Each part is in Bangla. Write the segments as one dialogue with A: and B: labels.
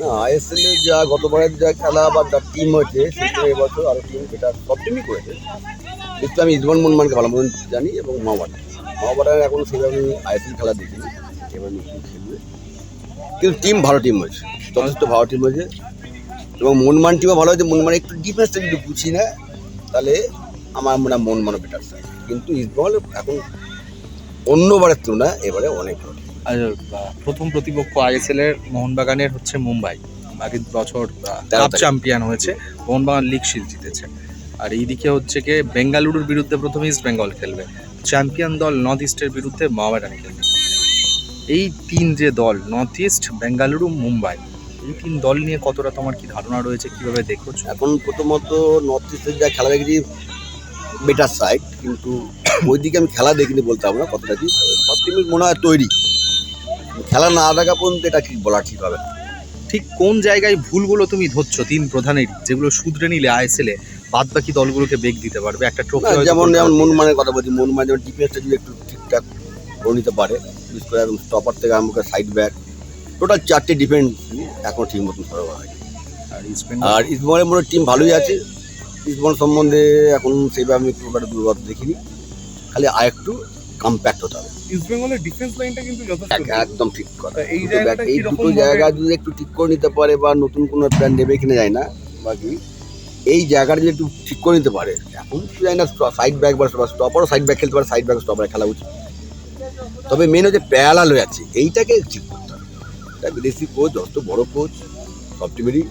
A: না, আইএসএল যা, গতবারের যা খেলা বা যা টিম হয়েছে, সেটা এবছর আরও টিম এটা সব টিমই করেছে। কিন্তু আমি ইসমান মনমানকে ভালো মতন জানি এবং মাওবাটা মাওবাটার এখন সেভাবে আইএসএল খেলা দেখিনি, এবার নতুন খেলবে। কিন্তু টিম ভালো টিম হয়েছে, যথেষ্ট ভালো টিম হয়েছে। এবং মনমান টিমও ভালো হয়েছে মনমান একটু ডিফেন্সটা যদি বুঝি না, তাহলে আমার মনে হয় মনমানও বেটার কিন্তু ইসবল এখন অন্যবারের তুলনায় এবারে অনেক ভালো
B: প্রথম প্রতিপক্ষ আইএসএল এর মোহনবাগানের হচ্ছে মুম্বাই। আগের বছর কাপ চ্যাম্পিয়ন হয়েছে। মোহনবাগান লিগ শিল্ড জিতেছে। আর এইদিকে হচ্ছে কি বেঙ্গালুরুর বিরুদ্ধে প্রথমে ইস্ট বেঙ্গল খেলবে। চ্যাম্পিয়ন দল নর্থ ইস্টের বিরুদ্ধে মাওয়াডান খেলবে। এই তিন যে দল নর্থ ইস্ট বেঙ্গালুরু মুম্বাই এই তিন দল নিয়ে কতটা তোমার কি ধারণা রয়েছে কীভাবে দেখছ?
A: এখন প্রথমত নর্থ ইস্টের যা খেলা দেখেছি বেটার সাইড কিন্তু ওইদিকে আমি খেলা দেখিনি বলতে পারব না কতটা কি সব টিমই মনে হয় তৈরি। খেলা না দেখা পর্যন্ত এটা ঠিক বলা ঠিক হবে না।
B: ঠিক কোন জায়গায় ভুলগুলো তুমি ধরছো তিন প্রধানের যেগুলো শুধরে নিলে আইএসএল এ বাদ বাকি দলগুলোকে বেগ দিতে পারবে? একটা ট্রফি
A: যেমন যেমন মনমানের কথা বলছি মনমান যেমন ডিফেন্সটা যদি একটু ঠিকঠাক করে নিতে পারে বিশেষ করে একদম স্টপার থেকে আরম্ভ করে সাইড ব্যাক টোটাল চারটে ডিফেন্স এখনও ঠিক মতন সরবরাহ হয়
B: আর
A: ইসবলের মনে টিম ভালোই আছে। ইসবল সম্বন্ধে এখন সেইভাবে আমি খুব একটা দুর্বল দেখিনি। খালি আর একটু কম্প্যাক্ট হতে হবে।
C: ইস্ট বেঙ্গলের ডিফেন্স লাইনটা কিন্তু যথেষ্ট
A: একদম ঠিক কথা।
C: এই
A: দুটো
C: জায়গাটা
A: এই দুটো জায়গা যদি একটু ঠিক করে নিতে পারে বা নতুন কোনো প্ল্যান নেবে কিনা যায় না বাকি এই জায়গাটা যদি একটু ঠিক করে নিতে পারে এখন তো জানি না সাইড ব্যাক বা স্টপারও সাইড ব্যাক খেলতে পারে সাইড ব্যাক স্টপারে খেলা উচিত। তবে মেন হচ্ছে প্যারালাল হয়ে আছে এইটাকে ঠিক করতে হবে। এটা বিদেশি কোচ যত বড় কোচ সব টিমেরই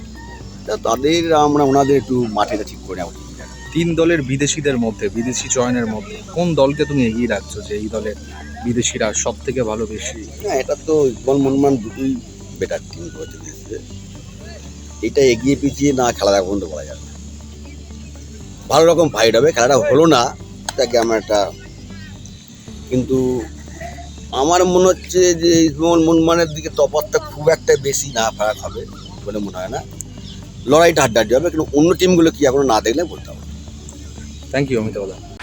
A: তা তাদের আমরা ওনাদের একটু মাঠেটা ঠিক করে নেওয়া উচিত।
B: তিন দলের বিদেশিদের মধ্যে, বিদেশি চয়নের মধ্যে, কোন দলকে তুমি এগিয়ে রাখছো যে এই দলের বিদেশিরা সব থেকে ভালো বেশি?
A: এটা তো ইকবাল মনমান দুটোই বেটার টিম করেছে এটা এগিয়ে পিছিয়ে না খেলাটা পর্যন্ত বলা যাবে। ভালো রকম ফাইট হবে, খেলাটা হলো না তাকে আমার একটা কিন্তু আমার মনে হচ্ছে যে ইসমাল মনমানের দিকে তফাতটা খুব একটা বেশি না ফারাক হবে বলে মনে হয় না। লড়াইটা হাড্ডাহাড্ডি হবে, কিন্তু অন্য টিমগুলো কি এখনও না দেখলে বলতে হবে
B: থ্যাংক ইউ অমিতাভ দা